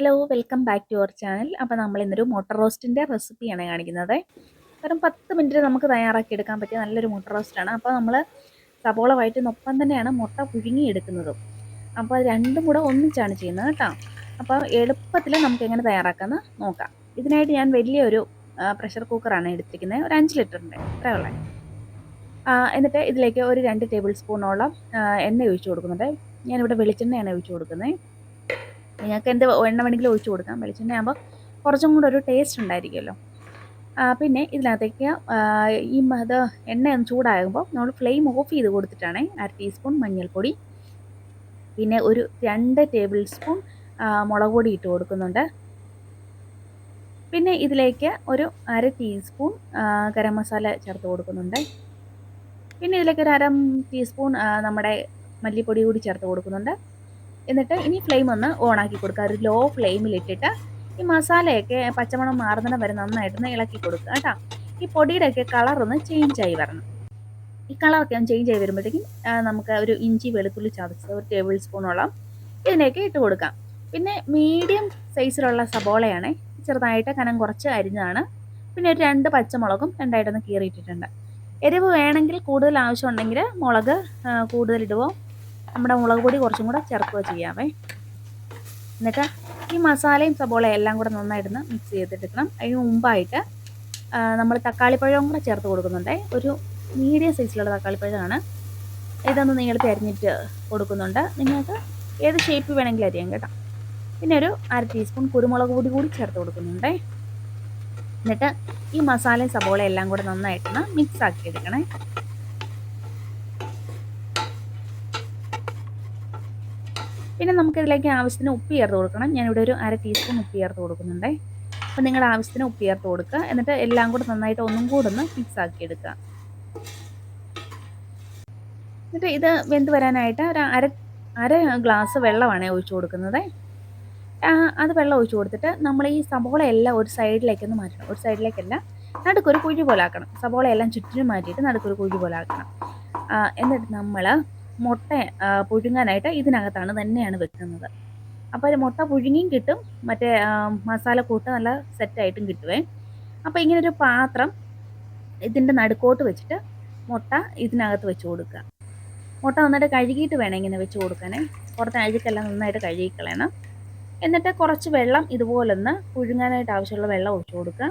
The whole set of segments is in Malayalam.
Hello welcome back to our channel അപ്പോൾ നമ്മൾ ഇന്നൊരു മുട്ട റോസ്റ്റിന്റെ റെസിപ്പിയാണ് കാണിക്കുന്നത്. വെറും പത്ത് മിനിറ്റ് നമുക്ക് തയ്യാറാക്കി എടുക്കാൻ പറ്റിയ നല്ലൊരു മുട്ട റോസ്റ്റാണ് അപ്പോൾ നമ്മൾ സബോള വയറ്റിനൊപ്പം തന്നെയാണ് മുട്ട പുഴുങ്ങി എടുക്കുന്നതും. അപ്പോൾ അത് രണ്ടും കൂടെ ഒന്നിച്ചാണ് ചെയ്യുന്നത് കേട്ടോ. അപ്പോൾ എളുപ്പത്തിൽ നമുക്ക് എങ്ങനെ തയ്യാറാക്കാമെന്ന് നോക്കാം. ഇതിനായിട്ട് ഞാൻ വലിയൊരു പ്രഷർ കുക്കറാണ് എടുത്തിരിക്കുന്നത്. ഒരു അഞ്ച് ലിറ്ററിന്റെ അത്രയുള്ള എന്നിട്ട് ഇതിലേക്ക് ഒരു രണ്ട് ടേബിൾ സ്പൂണോളം എണ്ണ ഒഴിച്ചു കൊടുക്കുന്നുണ്ട്. ഞാനിവിടെ വെളിച്ചെണ്ണയാണ് ഒഴിച്ചു കൊടുക്കുന്നത്. നിങ്ങൾക്ക് എന്ത് എണ്ണ വേണമെങ്കിലും ഒഴിച്ചു കൊടുക്കാം. വെളിച്ചെണ്ണ ആകുമ്പോൾ കുറച്ചും കൂടെ ഒരു ടേസ്റ്റ് ഉണ്ടായിരിക്കുമല്ലോ. പിന്നെ ഇതിനകത്തേക്ക് ഈ അത് എണ്ണ ഒന്ന് ചൂടാകുമ്പോൾ നമ്മൾ ഫ്ലെയിം ഓഫ് ചെയ്ത് കൊടുത്തിട്ടാണ് അര ടീസ്പൂൺ മഞ്ഞൾപ്പൊടി. പിന്നെ ഒരു രണ്ട് ടേബിൾ സ്പൂൺ മുളക് പൊടി ഇട്ട് കൊടുക്കുന്നുണ്ട്. പിന്നെ ഇതിലേക്ക് ഒരു അര ടീസ്പൂൺ ഗരം മസാല ചേർത്ത് കൊടുക്കുന്നുണ്ട്. പിന്നെ ഇതിലേക്ക് ഒരു അര ടീസ്പൂൺ നമ്മുടെ മല്ലിപ്പൊടി കൂടി ചേർത്ത് കൊടുക്കുന്നുണ്ട്. എന്നിട്ട് ഇനി ഫ്ലെയിം ഒന്ന് ഓൺ ആക്കി കൊടുക്കുക. ഒരു ലോ ഫ്ലെയിമിലിട്ടിട്ട് ഈ മസാലയൊക്കെ പച്ചമണം മാറുന്നിടം വരെ നന്നായിട്ടൊന്ന് ഇളക്കി കൊടുക്കുക കേട്ടോ. ഈ പൊടിയുടെയൊക്കെ കളറൊന്ന് ചേഞ്ച് ആയി വരണം. ഈ കളറൊക്കെ ഒന്ന് ചേഞ്ച് ആയി വരുമ്പോഴത്തേക്കും നമുക്ക് ഒരു ഇഞ്ചി വെളുത്തുള്ളി ചതച്ചത് ഒരു ടേബിൾ സ്പൂണോളം ഇതിനെയൊക്കെ ഇട്ട് കൊടുക്കാം. പിന്നെ മീഡിയം സൈസിലുള്ള സബോളയാണ്. ചെറുതായിട്ട് കനം കുറച്ച് അരിഞ്ഞതാണ്. പിന്നെ ഒരു രണ്ട് പച്ചമുളകും രണ്ടായിട്ടൊന്ന് കീറിയിട്ടിട്ടുണ്ട്. എരിവ് വേണമെങ്കിൽ കൂടുതൽ ആവശ്യമുണ്ടെങ്കിൽ മുളക് കൂടുതലിടുവോ നമ്മുടെ മുളക് പൊടി കുറച്ചും കൂടെ ചേർക്കുക ചെയ്യാമേ എന്നിട്ട് ഈ മസാലയും സബോളയും എല്ലാം കൂടെ നന്നായിട്ട് മിക്സ് ചെയ്തെടുക്കണം. അതിന് മുമ്പായിട്ട് നമ്മൾ തക്കാളിപ്പഴവും കൂടെ ചേർത്ത് കൊടുക്കുന്നുണ്ട്. ഒരു മീഡിയം സൈസിലുള്ള തക്കാളിപ്പഴമാണ്. ഇതൊന്ന് നിങ്ങൾ അരിഞ്ഞിട്ട് കൊടുക്കുന്നുണ്ട്. നിങ്ങൾക്ക് ഏത് ഷേപ്പ് വേണമെങ്കിലും അരിയാം കേട്ടോ. പിന്നെ ഒരു അര ടീസ്പൂൺ കുരുമുളക് പൊടി കൂടി ചേർത്ത് കൊടുക്കുന്നുണ്ട്. എന്നിട്ട് ഈ മസാലയും സബോളയും എല്ലാം കൂടെ നന്നായിട്ടൊന്ന് മിക്സ് ആക്കി എടുക്കണേ പിന്നെ നമുക്കിതിലേക്ക് ആവശ്യത്തിന് ഉപ്പ് ചേർത്ത് കൊടുക്കണം. ഞാനിവിടെ ഒരു അര ടീസ്പൂൺ ഉപ്പ് ചേർത്ത് കൊടുക്കുന്നുണ്ട്. അപ്പോൾ നിങ്ങളുടെ ആവശ്യത്തിന് ഉപ്പ് ചേർത്ത് കൊടുക്കുക. എന്നിട്ട് എല്ലാം കൂടെ നന്നായിട്ട് ഒന്നും കൂടെ ഒന്ന് മിക്സ് ആക്കി എടുക്കുക. എന്നിട്ട് ഇത് വെന്ത് വരാനായിട്ട് ഒരു അര അര ഗ്ലാസ് വെള്ളമാണ് ഒഴിച്ചു കൊടുക്കുന്നത്. അത് വെള്ളം ഒഴിച്ചു കൊടുത്തിട്ട് നമ്മൾ ഈ സബോള എല്ലാം ഒരു സൈഡിലേക്കൊന്ന് മാറ്റണം. ഒരു സൈഡിലേക്കല്ല നടുക്കൊരു കുഴി പോലെ ആക്കണം. സബോള എല്ലാം ചുറ്റിനും മാറ്റിയിട്ട് നടുക്കൊരു കുഴി പോലെ ആക്കണം. എന്നിട്ട് നമ്മൾ മുട്ട പുഴുങ്ങാനായിട്ട് ഇതിനകത്താണ് തന്നെയാണ് വെക്കുന്നത്. അപ്പോൾ മുട്ട പുഴുങ്ങിയും കിട്ടും. മറ്റേ മസാല കൂട്ട് നല്ല സെറ്റായിട്ടും കിട്ടുവേ. അപ്പോൾ ഇങ്ങനൊരു പാത്രം ഇതിന്റെ നടുക്കോട്ട് വെച്ചിട്ട് മുട്ട ഇതിനകത്ത് വെച്ച് കൊടുക്കുക. മുട്ട നന്നായിട്ട് കഴുകിയിട്ട് വേണം ഇങ്ങനെ വെച്ച് കൊടുക്കാനേ. പുറത്തെ അഴുക്കെല്ലാം നന്നായിട്ട് കഴുകിക്കളയണം. എന്നിട്ട് കുറച്ച് വെള്ളം ഇതുപോലൊന്ന് പുഴുങ്ങാനായിട്ട് ആവശ്യമുള്ള വെള്ളം ഒഴിച്ചു കൊടുക്കുക.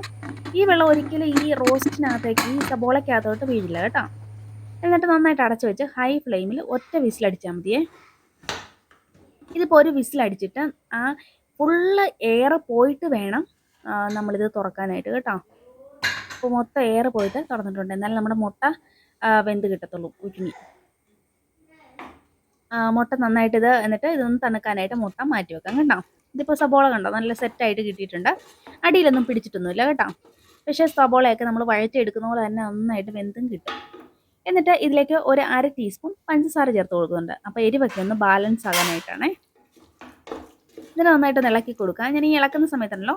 ഈ വെള്ളം ഒരിക്കലും ഈ റോസ്റ്റിനകത്തേക്ക് ഈ സബോളയ്ക്കകത്തോട്ട് വീഴില്ല കേട്ടോ. എന്നിട്ട് നന്നായിട്ട് അടച്ചു വെച്ച് ഹൈ ഫ്ലെയിമിൽ ഒറ്റ വിസിലടിച്ചാൽ മതിയേ. ഇതിപ്പോൾ ഒരു വിസിലടിച്ചിട്ട് ആ ഫുള്ള് എയർ പോയിട്ട് വേണം നമ്മളിത് തുറക്കാനായിട്ട് കേട്ടോ. അപ്പോൾ മൊത്തം എയർ പോയിട്ട് തുറന്നിട്ടുണ്ട്. എന്നാലും നമ്മുടെ മുട്ട വെന്ത് കിട്ടത്തുള്ളൂ ഉരുങ്ങി. മുട്ട നന്നായിട്ട് ഇത് എന്നിട്ട് ഇതൊന്ന് തണുക്കാനായിട്ട് മുട്ട മാറ്റി വെക്കാം കേട്ടോ. ഇതിപ്പോൾ സബോള കണ്ടോ? നല്ല സെറ്റായിട്ട് കിട്ടിയിട്ടുണ്ട്. അടിയിലൊന്നും പിടിച്ചിട്ടൊന്നുമില്ല കേട്ടോ. പക്ഷേ സബോളയൊക്കെ നമ്മൾ വഴറ്റിയെടുക്കുന്ന പോലെ തന്നെ നന്നായിട്ട് വെന്തും കിട്ടും. എന്നിട്ട് ഇതിലേക്ക് ഒരു അര ടീസ്പൂൺ പഞ്ചസാര ചേർത്ത് കൊടുക്കുന്നുണ്ട്. അപ്പോൾ എരിവൊക്കെ ഒന്ന് ബാലൻസ് ആകാനായിട്ടാണേ. ഇതിന് നന്നായിട്ട് ഇളക്കി കൊടുക്കുക. ഞാൻ ഈ ഇളക്കുന്ന സമയത്താണല്ലോ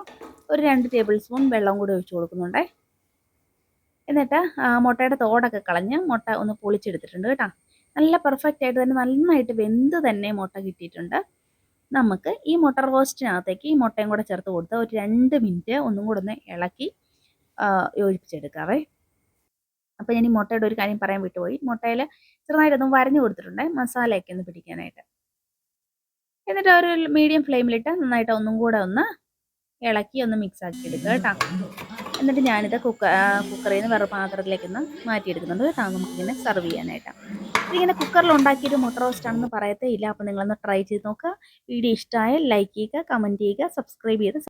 ഒരു രണ്ട് ടേബിൾ സ്പൂൺ വെള്ളം കൂടി ഒഴിച്ച് കൊടുക്കുന്നുണ്ടേ. എന്നിട്ട് മുട്ടയുടെ തോടൊക്കെ കളഞ്ഞ് മുട്ട ഒന്ന് പൊളിച്ചെടുത്തിട്ടുണ്ട് കേട്ടോ. നല്ല പെർഫെക്റ്റ് ആയിട്ട് തന്നെ നന്നായിട്ട് വെന്ത് തന്നെ മുട്ട കിട്ടിയിട്ടുണ്ട്. നമുക്ക് ഈ മുട്ട റോസ്റ്റിനകത്തേക്ക് ഈ മുട്ടയും കൂടെ ചേർത്ത് കൊടുത്ത് ഒരു രണ്ട് മിനിറ്റ് ഒന്നും കൂടെ ഒന്ന് ഇളക്കി യോജിപ്പിച്ചെടുക്കാവേ. അപ്പോൾ ഞാൻ ഈ മുട്ടയുടെ ഒരു കാര്യം പറയാൻ വിട്ടുപോയി. മുട്ടയിൽ ചെറുതായിട്ടൊന്നും വരഞ്ഞു കൊടുത്തിട്ടുണ്ട്. മസാലയൊക്കെ ഒന്ന് പിടിക്കാനായിട്ട്. എന്നിട്ട് ഒരു മീഡിയം ഫ്ലെയിമിലിട്ട് നന്നായിട്ട് ഒന്നും കൂടെ ഒന്ന് ഇളക്കി ഒന്ന് മിക്സ് ആക്കി എടുക്കുക കേട്ടോ. എന്നിട്ട് ഞാനിത് കുക്കർ കുക്കറിൽ നിന്ന് വേറെ പാത്രത്തിലേക്ക് ഒന്ന് മാറ്റിയെടുക്കുന്നുണ്ട് കേട്ടോ. നമുക്കിങ്ങനെ സെർവ് ചെയ്യാനായിട്ട്. ഇതിങ്ങനെ കുക്കറിൽ ഉണ്ടാക്കിയൊരു മുട്ട റോസ്റ്റ് ആണെന്ന് പറയത്തേ ഇല്ല. അപ്പോൾ നിങ്ങളൊന്ന് ട്രൈ ചെയ്ത് നോക്കുക. വീഡിയോ ഇഷ്ടമായാൽ ലൈക്ക് ചെയ്യുക കമന്റ് ചെയ്യുക സബ്സ്ക്രൈബ് ചെയ്ത്